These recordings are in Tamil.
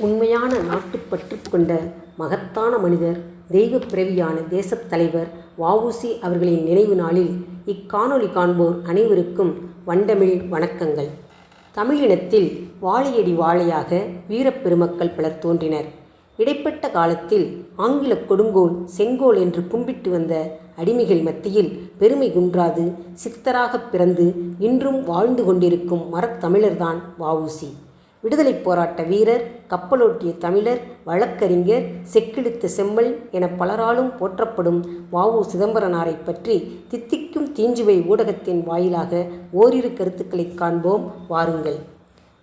உண்மையான நாட்டுப்பற்று கொண்ட மகத்தான மனிதர் தெய்வப் பிறவியான தேசத் தலைவர் வஉசி அவர்களின் நினைவு நாளில் இக்காணொலி காண்போர் அனைவருக்கும் வண்டமிழ் வணக்கங்கள். தமிழினத்தில் வாழையடி வாழையாக வீரப்பெருமக்கள் பலர் தோன்றினர். இடைப்பட்ட காலத்தில் ஆங்கிலக் கொடுங்கோல் செங்கோல் என்று கும்பிட்டு வந்த அடிமைகள் மத்தியில் பெருமை குன்றாது சித்தராகப் பிறந்து இன்றும் வாழ்ந்து கொண்டிருக்கும் மரத்தமிழர்தான் வஉசி. விடுதலைப் போராட்ட வீரர் கப்பலோட்டிய தமிழர் வழக்கறிஞர் செக்கிழுத்த செம்மல் என பலராலும் போற்றப்படும் வாவு சிதம்பரனாரை பற்றி தித்திக்கும் தீஞ்சுவை ஊடகத்தின் வாயிலாக ஓரிரு கருத்துக்களை காண்போம். வாருங்கள்.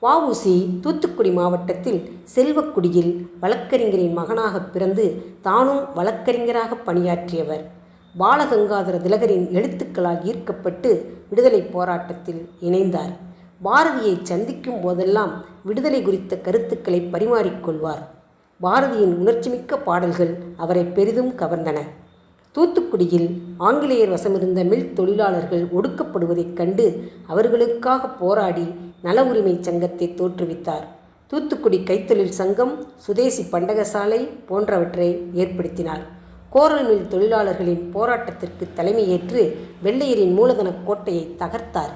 வஉசி தூத்துக்குடி மாவட்டத்தில் செல்வக்குடியில் வழக்கறிஞரின் மகனாகப் பிறந்து தானும் வழக்கறிஞராக பணியாற்றியவர். பாலகங்காதர திலகரின் எழுத்துக்களால் ஈர்க்கப்பட்டு விடுதலைப் போராட்டத்தில் இணைந்தார். பாரதியை சந்திக்கும் போதெல்லாம் விடுதலை குறித்த கருத்துக்களை பரிமாறிக்கொள்வார் பாரதியின் உணர்ச்சிமிக்க பாடல்கள் அவரை பெரிதும் கவர்ந்தன. தூத்துக்குடியில் ஆங்கிலேயர் வசமிருந்த மில் தொழிலாளர்கள் ஒடுக்கப்படுவதைக் கண்டு அவர்களுக்காக போராடி நல உரிமை சங்கத்தை தோற்றுவித்தார். தூத்துக்குடி கைத்தொழில் சங்கம் சுதேசி பண்டகசாலை போன்றவற்றை ஏற்படுத்தினார். கோரல் மில் தொழிலாளர்களின் போராட்டத்திற்கு தலைமையேற்று வெள்ளையரின் மூலதன கோட்டையை தகர்த்தார்.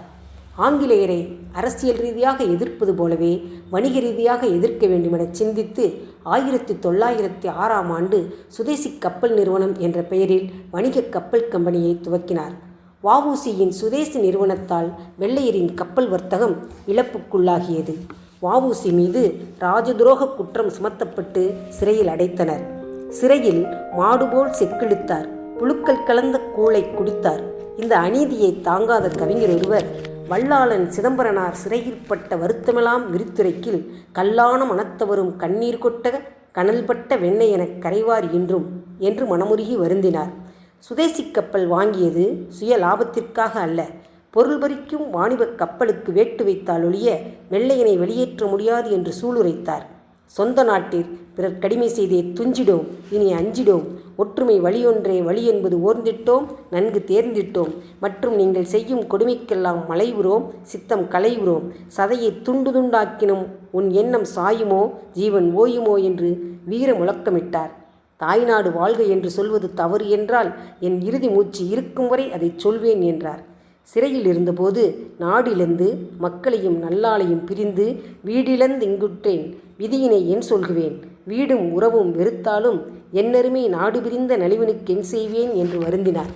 ஆங்கிலேயரை அரசியல் ரீதியாக எதிர்ப்பது போலவே வணிக ரீதியாக எதிர்க்க வேண்டுமென சிந்தித்து ஆயிரத்தி தொள்ளாயிரத்தி ஆறாம் ஆண்டு சுதேசி கப்பல் நிறுவனம் என்ற பெயரில் வணிக கப்பல் கம்பெனியை துவக்கினார். வவுசியின் சுதேசி நிறுவனத்தால் வெள்ளையரின் கப்பல் வர்த்தகம் இழப்புக்குள்ளாகியது. வவுசி மீது ராஜதுரோக குற்றம் சுமத்தப்பட்டு சிறையில் அடைத்தனர். சிறையில் மாடுபோல் செக்கிழுத்தார். புழுக்கள் கலந்த கூளை குடித்தார். இந்த அநீதியை தாங்காத கவிஞர் ஒருவர் வல்லாளன் சிதம்பரனார் சிறையிற்பட்ட வருத்தமெல்லாம் விரித்துரைக்கில் கல்லான மனத்தவரும் கண்ணீர் கொட்ட கனல்பட்ட வெண்ணெய் எனக் கரைவார் என்றும் என்று மனமுருகி வருந்தினார். சுதேசி கப்பல் வாங்கியது சுய லாபத்திற்காக அல்ல பொருள் பறிக்கும் வாணிபக் கப்பலுக்கு வேட்டு வைத்தால் ஒழிய வெள்ளையனை வெளியேற்ற முடியாது என்று சூளுரைத்தார். சொந்த நாட்டில் பிறர் கடிமை செய்தே துஞ்சிடோம் இனி அஞ்சிடோம் ஒற்றுமை வழியொன்றே வழி என்பது ஓர்ந்திட்டோம் நன்கு தேர்ந்திட்டோம். மற்றும் நீங்கள் செய்யும் கொடுமைக்கெல்லாம் மலைவுறோம் சித்தம் களைவுறோம். சதையை துண்டு துண்டாக்கினும் உன் எண்ணம் சாயுமோ ஜீவன் ஓயுமோ என்று வீர முழக்கமிட்டார் தாய்நாடு வாழ்க என்று சொல்வது தவறு என்றால் என் இறுதி மூச்சு இருக்கும் வரை அதை சொல்வேன் என்றார். சிறையில் இருந்தபோது நாடிழந்து மக்களையும் நல்லாளையும் பிரிந்து வீடிழந்து இங்குற்றேன் விதியினை என் சொல்குவேன் வீடும் உறவும் வெறுத்தாலும் என்னருமே நாடு பிரிந்த நலிவனுக்கு என் செய்வேன் என்று வருந்தினார்.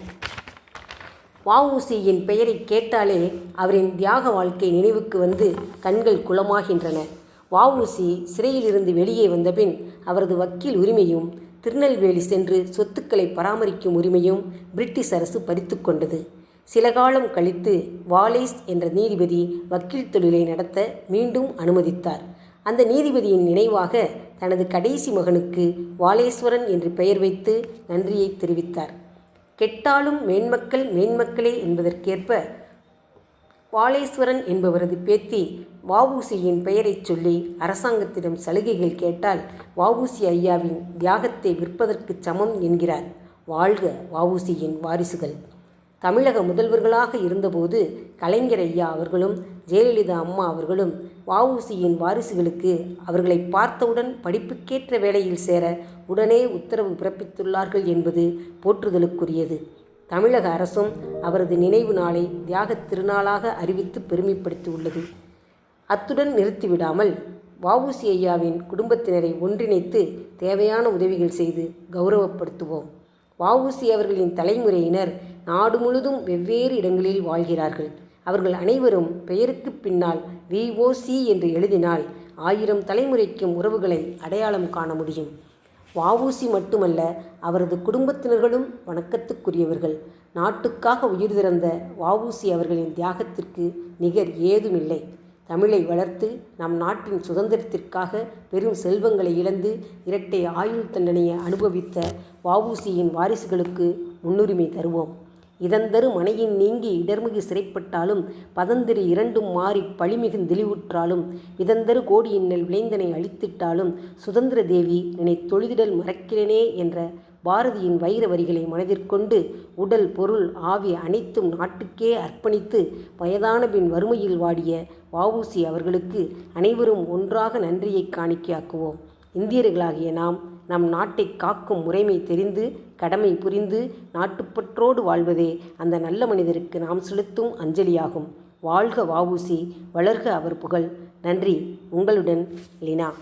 வஉசியின் பெயரை கேட்டாலே அவரின் தியாக வாழ்க்கை நினைவுக்கு வந்து கண்கள் குளமாகின்றன. வஉசி சிறையிலிருந்து வெளியே வந்தபின் அவரது வக்கீல் உரிமையும் திருநெல்வேலி சென்று சொத்துக்களை பராமரிக்கும் உரிமையும் பிரிட்டிஷ் அரசு பறித்து கொண்டது. சில காலம் கழித்து வாலேஸ் என்ற நீதிபதி வக்கீல் தொழிலை நடத்த மீண்டும் அனுமதித்தார். அந்த நீதிபதியின் நினைவாக தனது கடைசி மகனுக்கு வாலேஸ்வரன் என்று பெயர் வைத்து நன்றியை தெரிவித்தார். கெட்டாலும் மேன்மக்கள் மேன்மக்களே என்பதற்கேற்ப வாலேஸ்வரன் என்பவரது பேத்தி வஉசியின் பெயரைச் சொல்லி அரசாங்கத்திடம் சலுகைகள் கேட்டால் வஉசி ஐயாவின் தியாகத்தை விற்பதற்கு சமம் என்கிறார். வாழ்க வாவூசியின் வாரிசுகள். தமிழக முதல்வர்களாக இருந்தபோது கலைஞர் ஐயா அவர்களும் ஜெயலலிதா அம்மா அவர்களும் வஉசியின் வாரிசுகளுக்கு அவர்களை பார்த்தவுடன் படிப்புக்கேற்ற வேலையில் சேர உடனே உத்தரவு பிறப்பித்துள்ளார்கள் என்பது போற்றுதலுக்குரியது. தமிழக அரசும் அவரது நினைவு நாளை தியாகத் திருநாளாக அறிவித்து பெருமைப்படுத்தியுள்ளது. அத்துடன் நிறுத்திவிடாமல் வஉசி ஐயாவின் குடும்பத்தினரை ஒன்றிணைத்து தேவையான உதவிகள் செய்து கௌரவப்படுத்துவோம். வஉசி அவர்களின் தலைமுறையினர் நாடு முழுதும் வெவ்வேறு இடங்களில் வாழ்கிறார்கள். அவர்கள் அனைவரும் பெயருக்கு பின்னால் விஓசி என்று எழுதினால் ஆயிரம் தலைமுறைக்கும் உறவுகளை அடையாளம் காண முடியும். வஉசி மட்டுமல்ல அவரது குடும்பத்தினர்களும் வணக்கத்துக்குரியவர்கள். நாட்டுக்காக உயிர் திறந்த வஉசி அவர்களின் தியாகத்திற்கு நிகர் ஏதுமில்லை. தமிழை வளர்த்து நம் நாட்டின் சுதந்திரத்திற்காக பெரும் செல்வங்களை இழந்து இரட்டை ஆயுள் தண்டனையை அனுபவித்த வவுசியின் வாரிசுகளுக்கு முன்னுரிமை தருவோம். இதந்தரு மனையின் நீங்கி இடர்மிகு சிறைப்பட்டாலும் பதந்திரி இரண்டும் மாறி பழிமிகுந்தெளிவுற்றாலும் இதந்தரு கோடியின்னல் விளைந்தனை அழித்திட்டாலும் சுதந்திர தேவி நினை தொழுதிடல் மறக்கிறேனே என்ற பாரதியின் வைர வரிகளை மனதிற்கொண்டு உடல் பொருள் ஆவி அனைத்தும் நாட்டுக்கே அர்ப்பணித்து வயதான பின் வறுமையில் வாடிய வவுசி அவர்களுக்கு அனைவரும் ஒன்றாக நன்றியை காணிக்கையாக்குவோம். இந்தியர்களாகிய நாம் நம் நாட்டை காக்கும் முறைமை தெரிந்து கடமை புரிந்து நாட்டுப்பற்றோடு வாழ்வதே அந்த நல்ல மனிதருக்கு நாம் செலுத்தும் அஞ்சலியாகும். வாழ்க வாவூசி வளர்க அவர் புகழ். நன்றி. உங்களுடன் லினா.